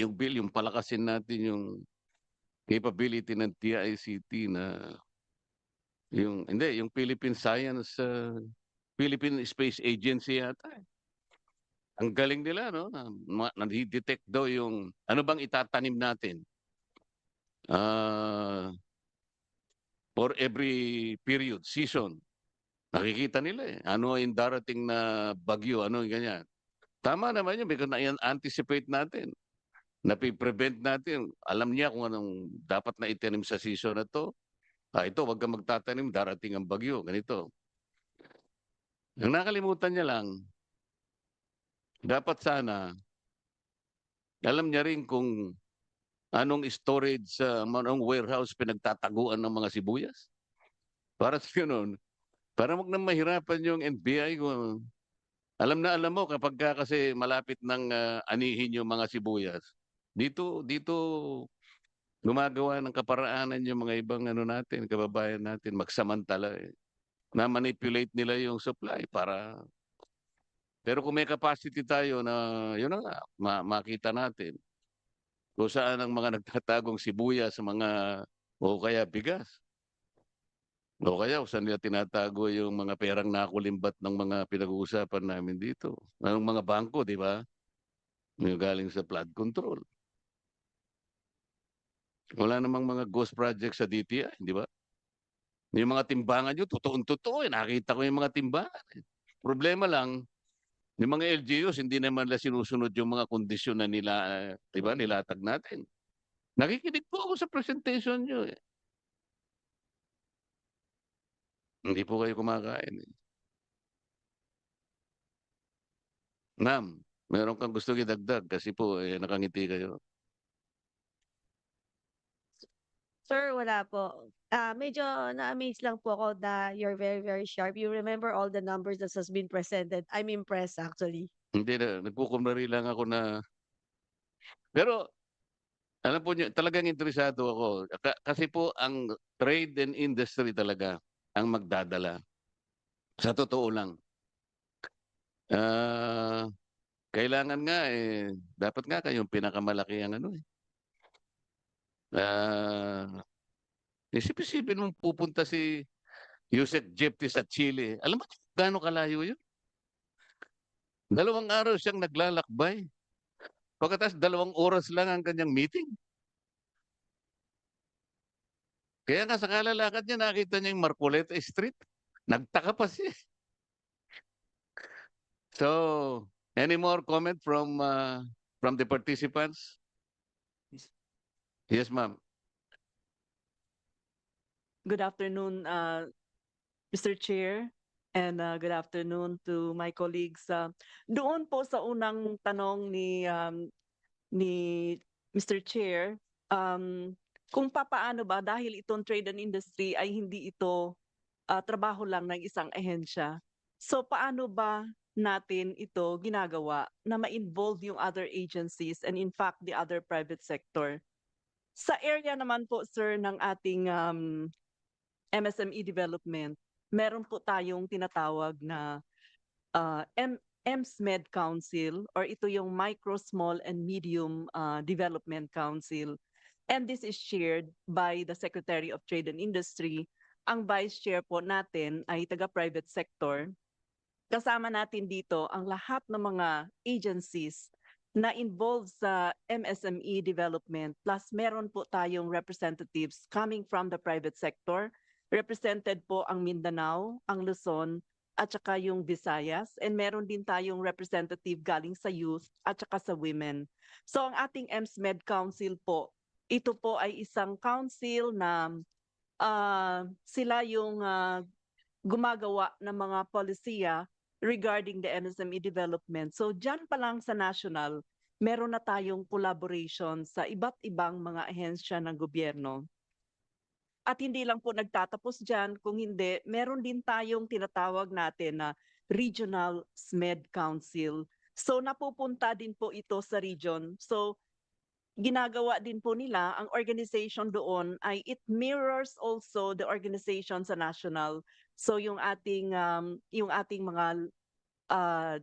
yung bill, yung palakasin natin yung capability ng TICT na yung hindi yung Philippine Science uh, Philippine Space Agency yata. eh. Ang galing nila no, na ma- nadi-detect daw yung ano bang itatanim natin. Ah for every period, season. Nakikita nila eh. Ano yung darating na bagyo, ano yung ganyan. Tama naman yun because na-anticipate natin. Napiprevent natin. Alam niya kung anong dapat na itanim sa season na to. Ah, ito, wag kang magtatanim, darating ang bagyo. Ganito. Ang nakalimutan niya lang, dapat sana, alam niya rin kung anong storage sa anong warehouse pinagtataguan ng mga sibuyas. Para sa ganun, para wag nang mahirapan yung NBI kung alam na alam mo kapag ka kasi malapit ng ah, anihin yung mga sibuyas. Dito dito gumagawa ng kaparaanan yung mga ibang ano natin, kababayan natin magsamantala eh. Na manipulate nila yung supply para pero kung may capacity tayo na yun na nga, ma- makita natin kung saan ang mga nagtatagong sibuyas sa mga o kaya bigas. O kaya kung saan nila tinatago yung mga perang nakulimbat ng mga pinag-uusapan namin dito. Ng mga bangko, di ba? Yung galing sa flood control. Wala namang mga ghost projects sa DTI, di ba? Yung mga timbangan nyo, totoong-totoo. Eh. Nakita ko yung mga timbangan. eh. Problema lang, yung mga LGUs, hindi naman nila sinusunod yung mga kondisyon na nila, eh, di ba, nilatag natin. Nakikinig po ako sa presentation nyo. Eh. Hindi po kayo kumakain. Eh. Ma'am, meron kang gusto idagdag kasi po eh, nakangiti kayo. Sir, wala po. Ah, medyo na-amaze lang po ako na you're very, very sharp. You remember all the numbers that has been presented. I'm impressed actually. Hindi na, nagkukumari lang ako na... Pero, alam po niyo, talagang interesado ako. Ka- kasi po, ang trade and industry talaga ang magdadala. Sa totoo lang. Ah, kailangan nga eh, dapat nga kayong pinakamalaki ang ano eh. Ah, isip-isipin mong pupunta si Yusek Jepti sa Chile. Alam mo gaano kalayo yun? Dalawang araw siyang naglalakbay. Pagkatapos dalawang oras lang ang kanyang meeting. Kaya nga sa kalalakad niya, nakita niya yung Marcoleta Street. Nagtaka pa siya. So, any more comment from uh, from the participants? Yes, ma'am. Good afternoon, uh, Mr. Chair, and uh, good afternoon to my colleagues. Uh, Doon po sa unang tanong ni um, ni Mr. Chair, um, kung papaano ba dahil itong trade and industry ay hindi ito uh, trabaho lang ng isang ahensya. So paano ba natin ito ginagawa na ma-involve yung other agencies and in fact the other private sector? Sa area naman po sir ng ating um, MSME development, meron po tayong tinatawag na uh, M MSMED Council or ito yung Micro, Small and Medium uh, Development Council. And this is chaired by the Secretary of Trade and Industry. Ang vice chair po natin ay taga-private sector. Kasama natin dito ang lahat ng mga agencies na involved sa MSME development plus meron po tayong representatives coming from the private sector represented po ang Mindanao, ang Luzon, at saka yung Visayas. And meron din tayong representative galing sa youth at saka sa women. So ang ating MSMED Council po, ito po ay isang council na ah, sila yung ah, gumagawa ng mga polisiya regarding the MSME development. So dyan pa lang sa national, meron na tayong collaboration sa iba't ibang mga ahensya ng gobyerno. At hindi lang po nagtatapos dyan, kung hindi, meron din tayong tinatawag natin na Regional SMED Council. So napupunta din po ito sa region. So ginagawa din po nila, ang organization doon ay it mirrors also the organization sa national. So yung ating um, yung ating mga uh,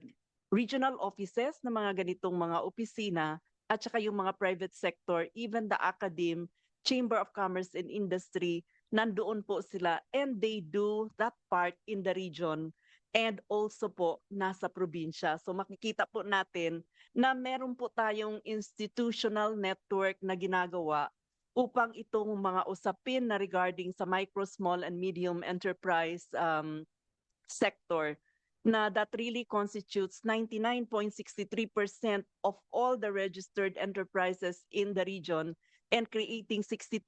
regional offices ng mga ganitong mga opisina at saka yung mga private sector, even the academe, Chamber of Commerce and Industry, nandoon po sila and they do that part in the region and also po nasa probinsya. So makikita po natin na meron po tayong institutional network na ginagawa upang itong mga usapin na regarding sa micro, small, and medium enterprise um, sector na that really constitutes 99.63% of all the registered enterprises in the region and creating 62%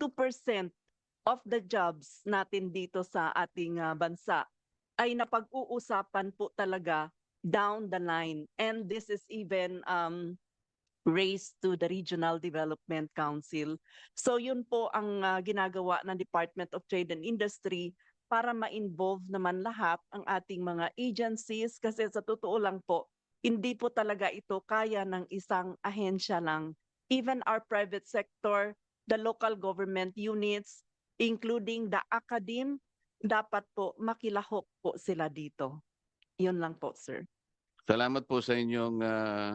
of the jobs natin dito sa ating ah, bansa ay napag-uusapan po talaga down the line. And this is even um, raised to the Regional Development Council. So yun po ang ah, ginagawa ng Department of Trade and Industry para ma-involve naman lahat ang ating mga agencies kasi sa totoo lang po, hindi po talaga ito kaya ng isang ahensya lang. Even our private sector, the local government units, including the academe, dapat po makilahok po sila dito. Yun lang po, sir. Salamat po sa inyong ah,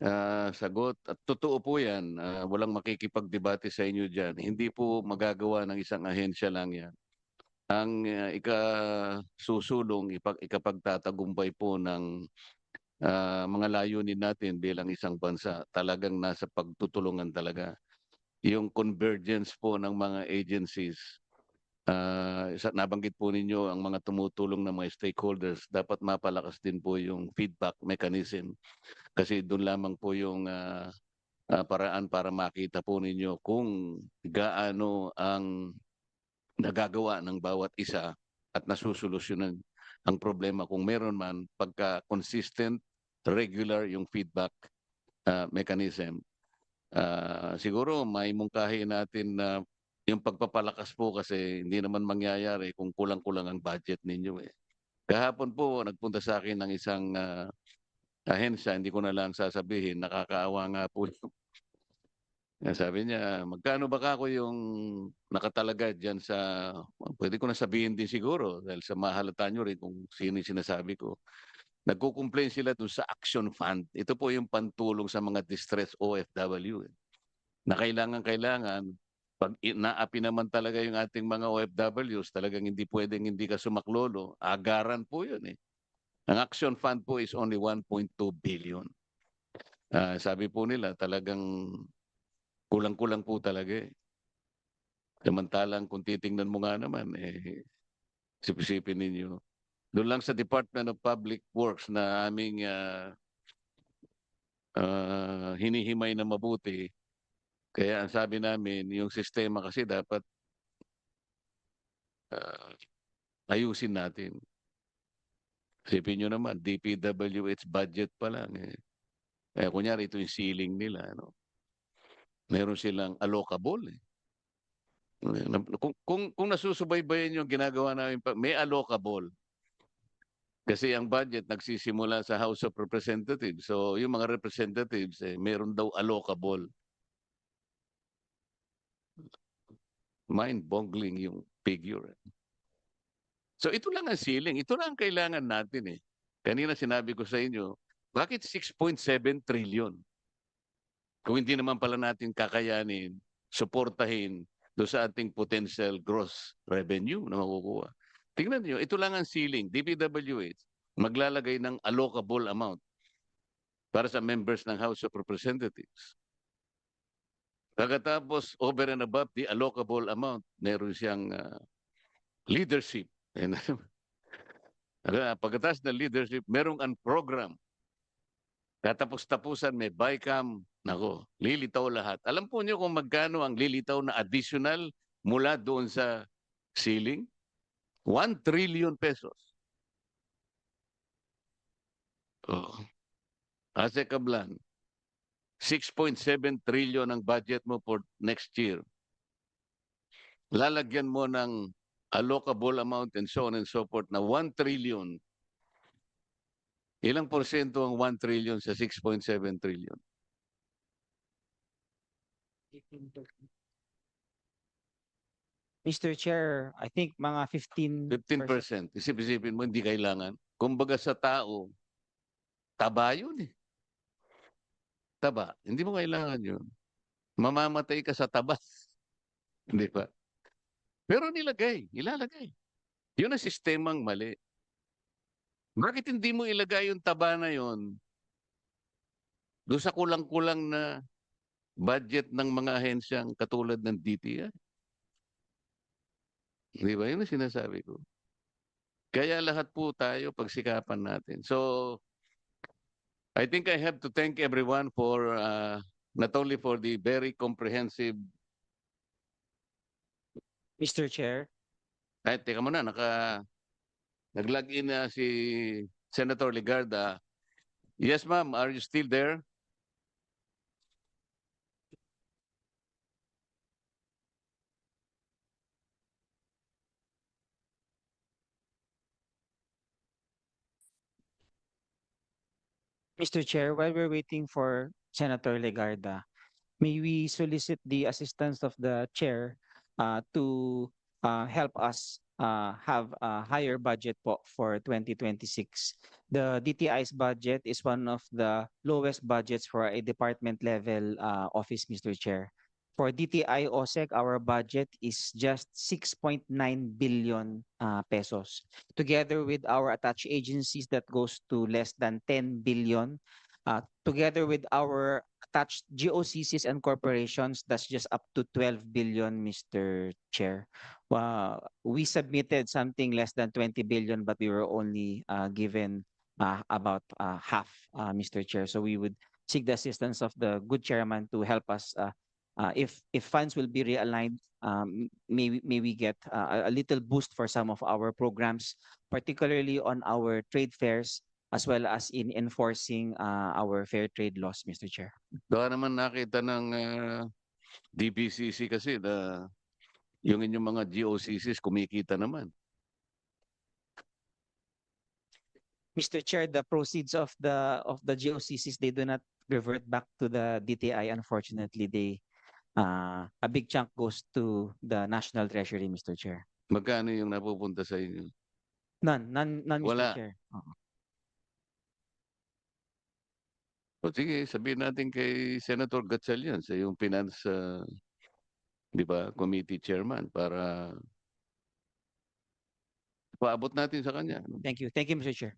ah, sagot. At totoo po yan, ah, walang makikipagdebate sa inyo dyan. Hindi po magagawa ng isang ahensya lang yan. Ang uh, ikasusulong, ipag, ikapagtatagumpay po ng ah, mga layunin natin bilang isang bansa, talagang nasa pagtutulungan talaga. Yung convergence po ng mga agencies, Ah, isa nabanggit po ninyo ang mga tumutulong na mga stakeholders, dapat mapalakas din po yung feedback mechanism. Kasi doon lamang po yung ah, ah, paraan para makita po ninyo kung gaano ang nagagawa ng bawat isa at nasusolusyonan ang problema. Kung meron man pagka consistent, regular yung feedback ah, mechanism. Ah, siguro may mungkahi natin na yung pagpapalakas po kasi hindi naman mangyayari kung kulang-kulang ang budget ninyo eh. Kahapon po nagpunta sa akin ng isang ah, ahensya, hindi ko na lang sasabihin, nakakaawa nga po yung sabi niya, magkano ba ako yung nakatalaga dyan sa, pwede ko na sabihin din siguro dahil sa mahalata nyo rin kung sino yung sinasabi ko. Nagko-complain sila dun sa Action Fund. Ito po yung pantulong sa mga distress OFW. eh. Na kailangan-kailangan pag i- naapi naman talaga yung ating mga OFWs, talagang hindi pwedeng hindi ka sumaklolo. Agaran po yun eh. Ang Action Fund po is only 1.2 billion. Ah, sabi po nila talagang kulang-kulang po talaga eh. Samantalang kung titingnan mo nga naman, eh, sipsipin ninyo. Doon lang sa Department of Public Works na aming ah, ah, hinihimay na mabuti, kaya ang sabi namin, yung sistema kasi dapat ah, ayusin natin. Isipin nyo naman, DPWH budget pa lang. Eh. Eh, kunyari, ito yung ceiling nila. Ano? Meron silang allocable. Eh. Kung, kung, kung nasusubaybayan yung ginagawa namin, may allocable. Kasi ang budget nagsisimula sa House of Representatives. So yung mga representatives, eh, meron daw allocable. Mind-boggling yung figure. So ito lang ang ceiling, ito lang ang kailangan natin eh. Kanina sinabi ko sa inyo, bakit 6.7 trillion? Kung hindi naman pala natin kakayanin, suportahin do sa ating potential gross revenue na makukuha. Tingnan niyo, ito lang ang ceiling, DPWH, maglalagay ng allocable amount para sa members ng House of Representatives. Pagkatapos, over and above the allocable amount, meron siyang ah, leadership. And, Ah, Pagkatapos ng leadership, merong ang program. Katapos-tapusan may BICAM. Nako, lilitaw lahat. Alam po niyo kung magkano ang lilitaw na additional mula doon sa ceiling? 1 trillion pesos. Oh. Ase Kablan, 6.7 trillion ang budget mo for next year. Lalagyan mo ng allocable amount and so on and so forth na 1 trillion. Ilang porsyento ang 1 trillion sa 6.7 trillion? Mr. Chair, I think mga 15 15%. Isip-isipin mo, hindi kailangan. Kumbaga sa tao, taba yun eh. Taba. Hindi mo kailangan yun. Mamamatay ka sa taba. Hindi ba? Pero nilagay, ilalagay. Yun ang sistemang mali. Bakit hindi mo ilagay yung taba na yun doon sa kulang-kulang na budget ng mga ahensyang katulad ng DTI? Di ba? Yun ang sinasabi ko. Kaya lahat po tayo pagsikapan natin. So, I think I have to thank everyone for uh, not only for the very comprehensive Mr. Chair, Ay, teka muna, naka, nag-log in na si Senator Ligarda. Yes, ma'am, are you still there? Mr. Chair, while we're waiting for Senator Legarda, may we solicit the assistance of the chair uh, to uh, help us uh, have a higher budget po for 2026. The DTI's budget is one of the lowest budgets for a department level uh, office, Mr. Chair. For DTI OSEC, our budget is just 6.9 billion uh, pesos. Together with our attached agencies that goes to less than 10 billion. Uh, together with our attached GOCCs and corporations, that's just up to 12 billion, Mr. Chair. Wow, we submitted something less than 20 billion, but we were only uh, given uh, about uh, half, uh, Mr. Chair. So we would seek the assistance of the good chairman to help us uh, uh, if if funds will be realigned, um, may may we get uh, a little boost for some of our programs, particularly on our trade fairs as well as in enforcing uh, our fair trade laws, Mr. Chair. Baka naman nakita ng uh, DBCC kasi na yung inyong mga GOCCs kumikita naman. Mr. Chair, the proceeds of the of the GOCCs they do not revert back to the DTI. Unfortunately, they uh, a big chunk goes to the National Treasury, Mr. Chair. Magkano yung napupunta sa inyo? None, none, none, Mr. Wala. Chair. Oo. O sige, sabihin natin kay Senator Gatchalian sa yung finance, uh, di ba, committee chairman para paabot natin sa kanya. Thank you. Thank you, Mr. Chair.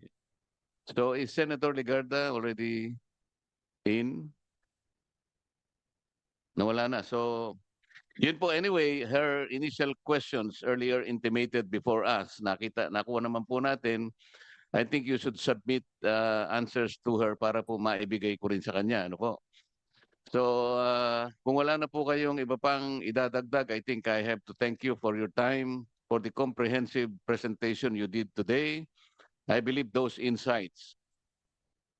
So is Senator Legarda already in? Nawala na. So, yun po anyway, her initial questions earlier intimated before us. Nakita, nakuha naman po natin. I think you should submit uh, answers to her para po maibigay ko rin sa kanya. Ano po? So, uh, kung wala na po kayong iba pang idadagdag, I think I have to thank you for your time, for the comprehensive presentation you did today. I believe those insights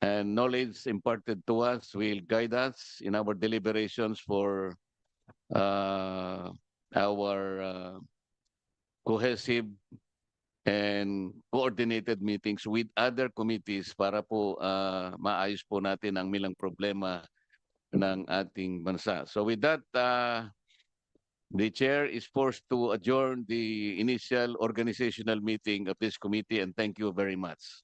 and knowledge imparted to us will guide us in our deliberations for uh, our uh, cohesive and coordinated meetings with other committees para po uh, maayos po natin ang milang problema ng ating bansa. So with that, uh, the chair is forced to adjourn the initial organizational meeting of this committee and thank you very much.